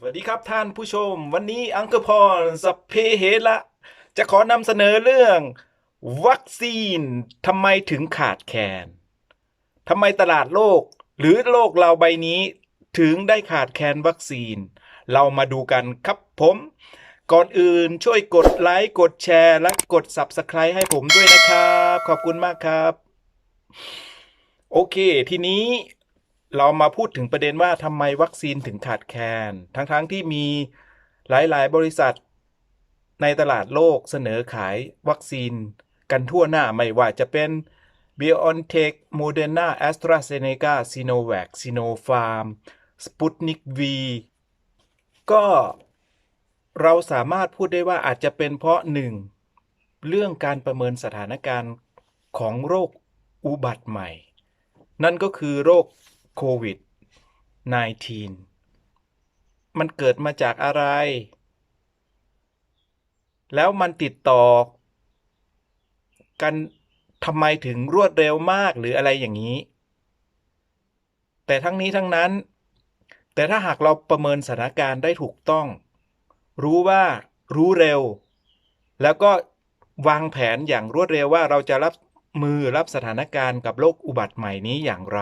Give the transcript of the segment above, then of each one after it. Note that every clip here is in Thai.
สวัสดีครับท่านผู้ชม วันนี้อังเกอร์พรสัพเพเหระจะขอนำเสนอเรื่อง วัคซีนทำไมถึงขาดแคลนทำไมตลาดโลก หรือโลกเราใบนี้ถึงได้ขาดแคลนวัคซีน เรามาดูกันครับผม ก่อนอื่นช่วยกดไลค์กดแชร์ และกด Subscribe ให้ผมด้วยนะครับ ขอบคุณมากครับ โอเค ทีนี้ เรามาพูดถึงประเด็นว่าทำไมวัคซีนถึงขาดแคลนทั้งๆทที่มีหลาย ๆ บริษัทในตลาดโลกเสนอขายวัคซีนกันทั่วหน้าไม่ว่าจะเป็น BioNTech Moderna AstraZeneca Sinovac Sinopharm Sputnik V ก็เราสามารถพูดได้ว่าอาจจะเป็นเพราะหนึ่งเรื่องการประเมินสถานการณ์ของโรคอุบัติใหม่ นั่นก็คือโรค โควิด -19 มันเกิดมาจากอะไร แล้วมันติดต่อ กันทำไมถึงรวดเร็วมากหรืออะไรอย่างนี้ แต่ทั้งนี้ทั้งนั้น แต่ถ้าหากเราประเมินสถานการณ์ได้ถูกต้อง รู้ว่ารู้เร็ว แล้วก็วางแผนอย่างรวดเร็วว่าเราจะรับมือรับสถานการณ์กับโรคอุบัติใหม่นี้อย่างไร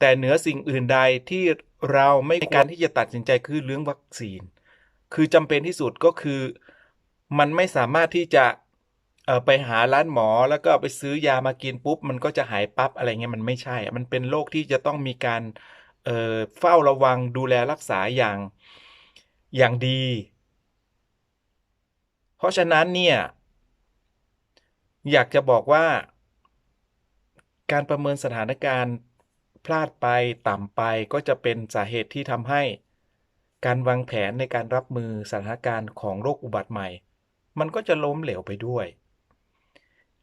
แต่เหนือสิ่งอื่นใดที่เราไม่ในการที่จะตัดสินใจคือเรื่องวัคซีน คือจำเป็นที่สุดก็คือ มันไม่สามารถที่จะไปหาร้านหมอแล้วก็ไปซื้อยามากินปุ๊บ มันก็จะหายปั๊บอะไรเงี้ยมันไม่ใช่ มันเป็นโรคที่จะต้องมีการเเฝ้าระวังดูแลรักษาอย่างอย่างดี เพราะฉะนั้นเนี่ย อยากจะบอกว่า การประเมินสถานการณ์ พลาดไปต่ำไปก็จะเป็นสาเหตุที่ทำให้ การวางแผนในการรับมือสถานการณ์ของโรคอุบัติใหม่ มันก็จะล้มเหลวไปด้วย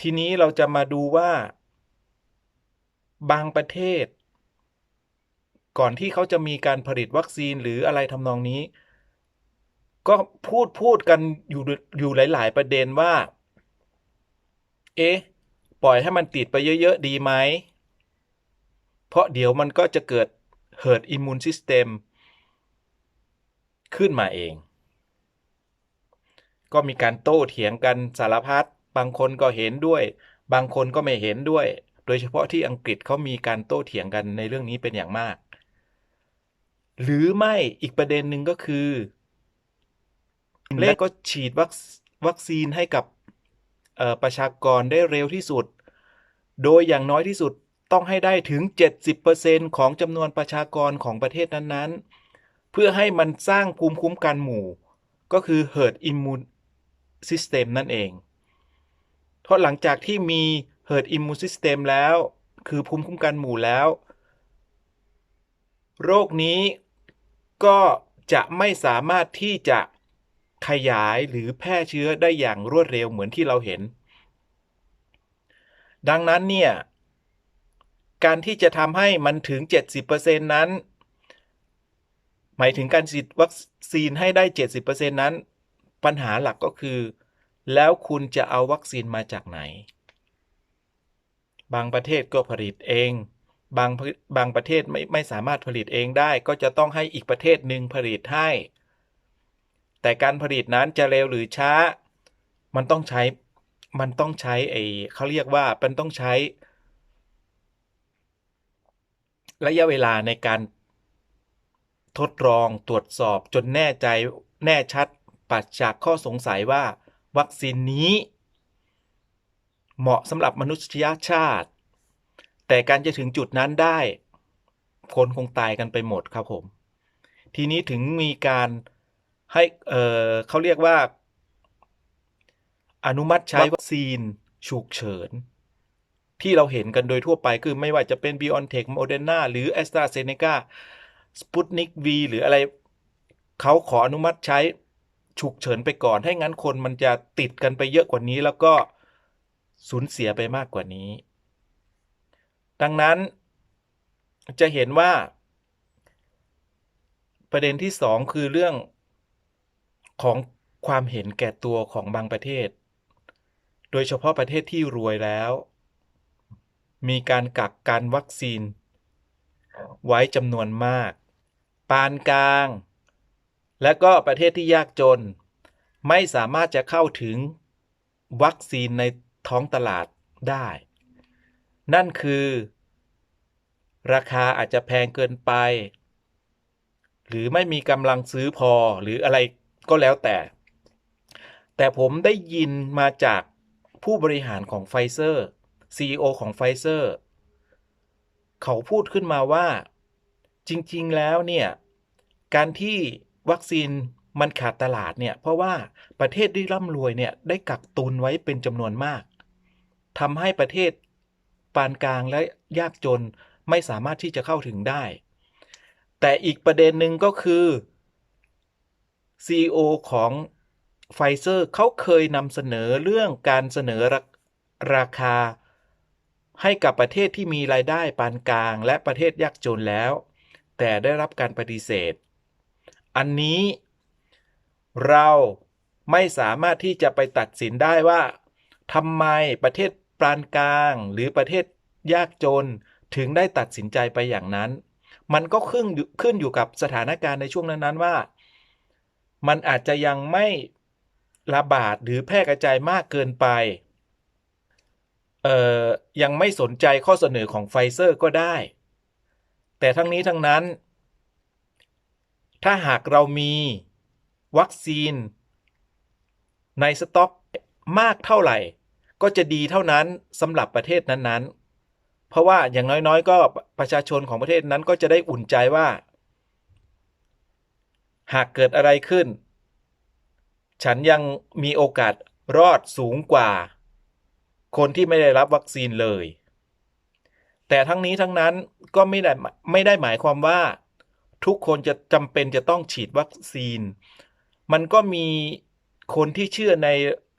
ทีนี้เราจะมาดูว่า บางประเทศ ก่อนที่เขาจะมีการผลิตวัคซีนหรืออะไรทำนองนี้ ก็พูดพูดกันอยู่อยู่หลาย ๆ ประเด็นว่า เอ๊ะ ปล่อยให้มันติดไปเยอะ ๆ ดีไหม เพราะเดี๋ยวมันก็จะเกิด herd immune system ขึ้นมาเอง ก็มีการโต้เถียงกันสารพัดบางคนก็เห็นด้วย บางคนก็ไม่เห็นด้วย โดยเฉพาะที่อังกฤษเขามีการโต้เถียงกันในเรื่องนี้เป็นอย่างมาก หรือไม่อีกประเด็นหนึ่งก็คือเลขก็ฉีดวัควคซีนให้กับประชากรได้เร็วที่สุด โดยอย่างน้อยที่สุด ต้องให้ได้ถึง 70%ของจำนวนประชากรของประเทศนั้นๆ เพื่อให้มันสร้างภูมิคุ้มกันหมู่ ก็คือ herd immune system นั่นเอง เพราะหลังจากที่มี herd immune system แล้ว คือภูมิคุ้มกันหมู่แล้ว โรคนี้ก็จะไม่สามารถที่จะขยายหรือแพร่เชื้อได้อย่างรวดเร็วเหมือนที่เราเห็น ดังนั้นเนี่ย การที่จะทำให้มันถึง 70%นั้น หมายถึงการฉีดวัคซีนให้ได้ 70%นั้น ปัญหาหลักก็คือ แล้วคุณจะเอาวัคซีนมาจากไหน บางประเทศก็ผลิตเอง บางบางประเทศไม่ไม่สามารถผลิตเองได้ ก็จะต้องให้อีกประเทศหนึ่งผลิตให้ แต่การผลิตนั้นจะเร็วหรือช้า มันต้องใช้ มันต้องใช้ไอเขาเรียกว่ามันต้องใช้ ระยะเวลาในการทดลองตรวจสอบจนแน่ใจแน่ชัดปัดจากข้อสงสัยว่า วัคซีนนี้ เหมาะสำหรับมนุษยชาติ แต่การจะถึงจุดนั้นได้ คนคงตายกันไปหมดครับผม ทีนี้ถึงมีการให้เเขาเรียกว่า อนุมัติใช้วัคซีนฉุกเฉิน ที่เราเห็นกันโดยทั่วไปคือไม่ว่าจะเป็น BioNTech Moderna หรือ AstraZeneca Sputnik V หรืออะไร เขาขออนุมัติใช้ฉุกเฉินไปก่อน ให้งั้นคนมันจะติดกันไปเยอะกว่านี้ แล้วก็สูญเสียไปมากกว่านี้ ดังนั้นจะเห็นว่า ประเด็นที่สองคือเรื่องของความเห็นแก่ตัวของบางประเทศ โดยเฉพาะประเทศที่รวยแล้ว มีการกักกันวัคซีน ไว้จำนวนมาก ปานกลาง และก็ประเทศที่ยากจน ไม่สามารถจะเข้าถึงวัคซีนในท้องตลาดได้ นั่นคือ ราคาอาจจะแพงเกินไป หรือไม่มีกำลังซื้อพอหรืออะไรก็แล้วแต่ แต่ผมได้ยินมาจากผู้บริหารของไฟเซอร์ CEO ของไฟเซอร์ เขาพูดขึ้นมาว่า จริง ๆ แล้วเนี่ย การที่วัคซีนมันขาดตลาดเนี่ย เพราะว่าประเทศที่ร่ำรวยเนี่ย ได้กักตุนไว้เป็นจำนวนมากทำให้ประเทศปานกลางและยากจนไม่สามารถที่จะเข้าถึงได้ แต่อีกประเด็นหนึ่งก็คือ CEO ของไฟเซอร์เขาเคยนำเสนอเรื่องการเสนอราราคา ให้กับประเทศที่มีรายได้ปานกลางและประเทศยากจนแล้ว แต่ได้รับการปฏิเสธ อันนี้ เราไม่สามารถที่จะไปตัดสินได้ว่าทำไมประเทศปานกลางหรือประเทศยากจนถึงได้ตัดสินใจไปอย่างนั้น มันก็ขึ้นอยู่ขึ้นอยู่กับสถานการณ์ในช่วงนั้นๆว่า มันอาจจะยังไม่ระบาดหรือแพร่กระจายมากเกินไป ยังไม่สนใจข้อเสนอของไฟเซอร์ก็ได้ แต่ทั้งนี้ทั้งนั้น ถ้าหากเรามีวัคซีน ในสต็อกมากเท่าไหร่ ก็จะดีเท่านั้นสำหรับประเทศนั้นๆ เพราะว่าอย่างน้อยๆ ก็ประชาชนของประเทศนั้นก็จะได้อุ่นใจว่า หากเกิดอะไรขึ้น ฉันยังมีโอกาสรอดสูงกว่า คนที่ไม่ได้รับวัคซีนเลย แต่ทั้งนี้ทั้งนั้นก็ไม่ได้ไม่ได้หมายความว่า ทุกคนจะจำเป็นจะต้องฉีดวัคซีน มันก็มีคนที่เชื่อใน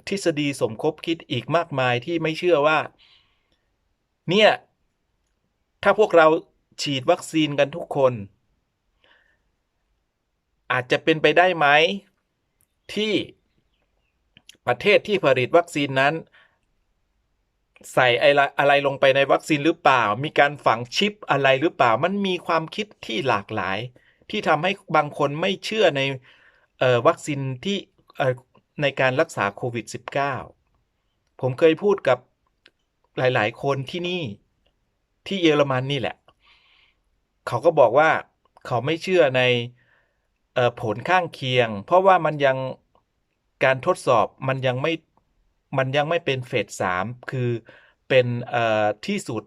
ทฤษฎีสมคบคิดอีกมากมายที่ไม่เชื่อว่า เนี่ย ถ้าพวกเราฉีดวัคซีนกันทุกคน อาจจะเป็นไปได้ไหมที่ประเทศที่ผลิตวัคซีนนั้น ใส่อะไรอะไรลงไปในวัคซีนหรือเปล่า มีการฝังชิปอะไรหรือเปล่า มันมีความคิดที่หลากหลาย ที่ทำให้บางคนไม่เชื่อในออวัคซีนที่ในการรักษาโควิด -19 ผมเคยพูดกับหลาย ๆ คนที่นี่ที่เยอรมันนี่แหละ เขาก็บอกว่าเขาไม่เชื่อในออผลข้างเคียง เพราะว่ามันยังการทดสอบมันยังไม่ มันยังไม่เป็นเฟสสามคือเป็นที่สุด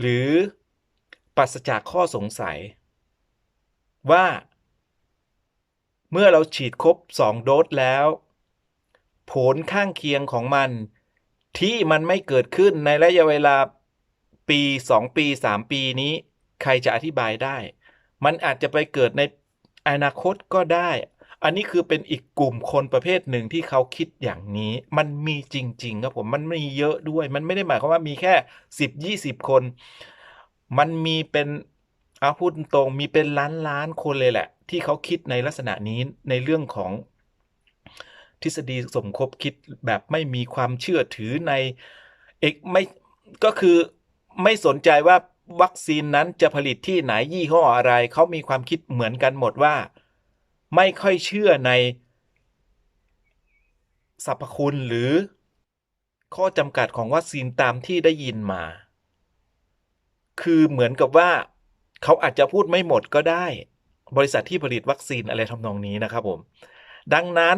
หรือปราศจากข้อสงสัย ว่าเมื่อเราฉีดครบ 2 โดสแล้ว ผลข้างเคียงของมันที่มันไม่เกิดขึ้นในระยะเวลาปี 2 ปี 3 ปีนี้ ใครจะอธิบายได้ มันอาจจะไปเกิดในอนาคตก็ได้ อันนี้คือเป็นอีกกลุ่มคนประเภทหนึ่งที่เขาคิดอย่างนี้ มันมีจริง ๆ ครับผม มันมีเยอะด้วย มันไม่ได้หมายความว่ามีแค่10 20คน มันมีเป็นเอาพูดตรงมีเป็นล้านล้านคนเลยแหละ ที่เขาคิดในลักษณะนี้ในเรื่องของทฤษฎีสมคบคิดแบบไม่มีความเชื่อถือในเอกไม่ก็คือไม่สนใจว่าวัคซีนนั้นจะผลิตที่ไหนยี่ห้ออะไร เขามีความคิดเหมือนกันหมดว่า ไม่ค่อยเชื่อในสรรพคุณหรือข้อจำกัดของวัคซีนตามที่ได้ยินมา คือเหมือนกับว่าเขาอาจจะพูดไม่หมดก็ได้ บริษัทที่ผลิตวัคซีนอะไรทำนองนี้นะครับผม ดังนั้น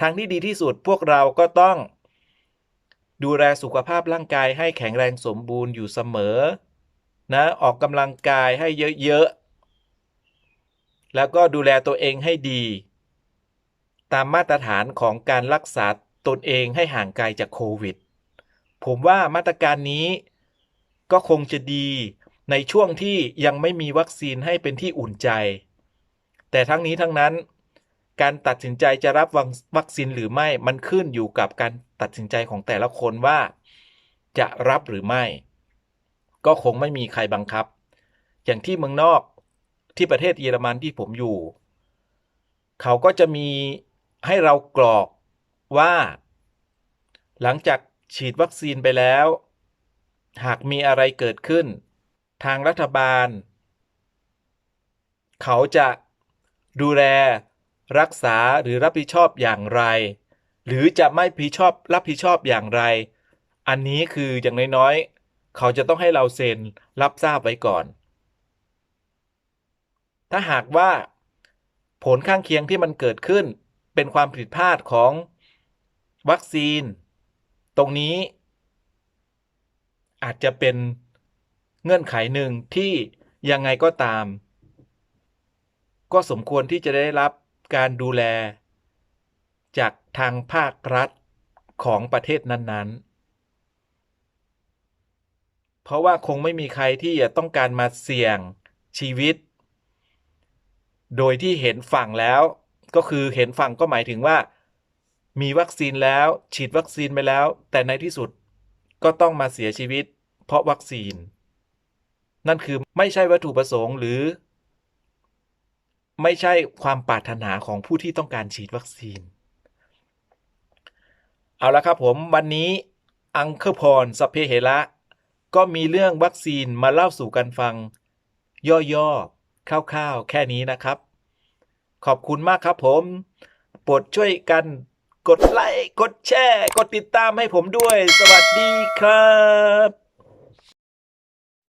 ทางที่ดีที่สุดพวกเราก็ต้อง ดูแลสุขภาพร่างกายให้แข็งแรงสมบูรณ์อยู่เสมอ นะ ออกกำลังกายให้เยอะๆ แล้วก็ดูแลตัวเองให้ดี ตามมาตรฐานของการรักษาตนเองให้ห่างไกลจากโควิด ผมว่ามาตรการนี้ก็คงจะดีในช่วงที่ยังไม่มีวัคซีนให้เป็นที่อุ่นใจ แต่ทั้งนี้ทั้งนั้น การตัดสินใจจะรับวัคซีนหรือไม่มันขึ้นอยู่กับการตัดสินใจของแต่ละคนว่า จะรับหรือไม่ ก็คงไม่มีใครบังคับ อย่างที่เมืองนอก ที่ประเทศเยอรมันที่ผมอยู่ เขาก็จะมีให้เรากรอกว่า หลังจากฉีดวัคซีนไปแล้ว หากมีอะไรเกิดขึ้น ทางรัฐบาล เขาจะดูแลรักษาหรือรับผิดชอบอย่างไร หรือจะไม่ผิดชอบรับผิดชอบอย่างไร อันนี้คืออย่างน้อยๆ เขาจะต้องให้เราเซ็นรับทราบไว้ก่อน ถ้าหากว่าผลข้างเคียงที่มันเกิดขึ้น เป็นความผิดพลาดของวัคซีน ตรงนี้ อาจจะเป็นเงื่อนไขหนึ่งที่ยังไงก็ตาม ก็สมควรที่จะได้รับการดูแล จากทางภาครัฐของประเทศนั้น ๆ เพราะว่าคงไม่มีใครที่จะต้องการมาเสี่ยงชีวิต โดยที่เห็นฝั่งแล้ว ก็คือเห็นฝั่งก็หมายถึงว่า มีวัคซีนแล้ว ฉีดวัคซีนไปแล้ว แต่ในที่สุดก็ต้องมาเสียชีวิต เพราะวัคซีน นั่นคือไม่ใช่วัตถุประสงค์หรือ ไม่ใช่ความปรารถนาของผู้ที่ต้องการฉีดวัคซีน เอาละครับผมวันนี้อังเคอร์พรสพเพเหระก็มีเรื่องวัคซีนมาเล่าสู่กันฟัง ย่อๆคร่าวๆ แค่นี้นะครับ ขอบคุณมากครับผมโปรดช่วยกันกดไลค์ กดแชร์ กดติดตามให้ผมด้วย สวัสดีครับ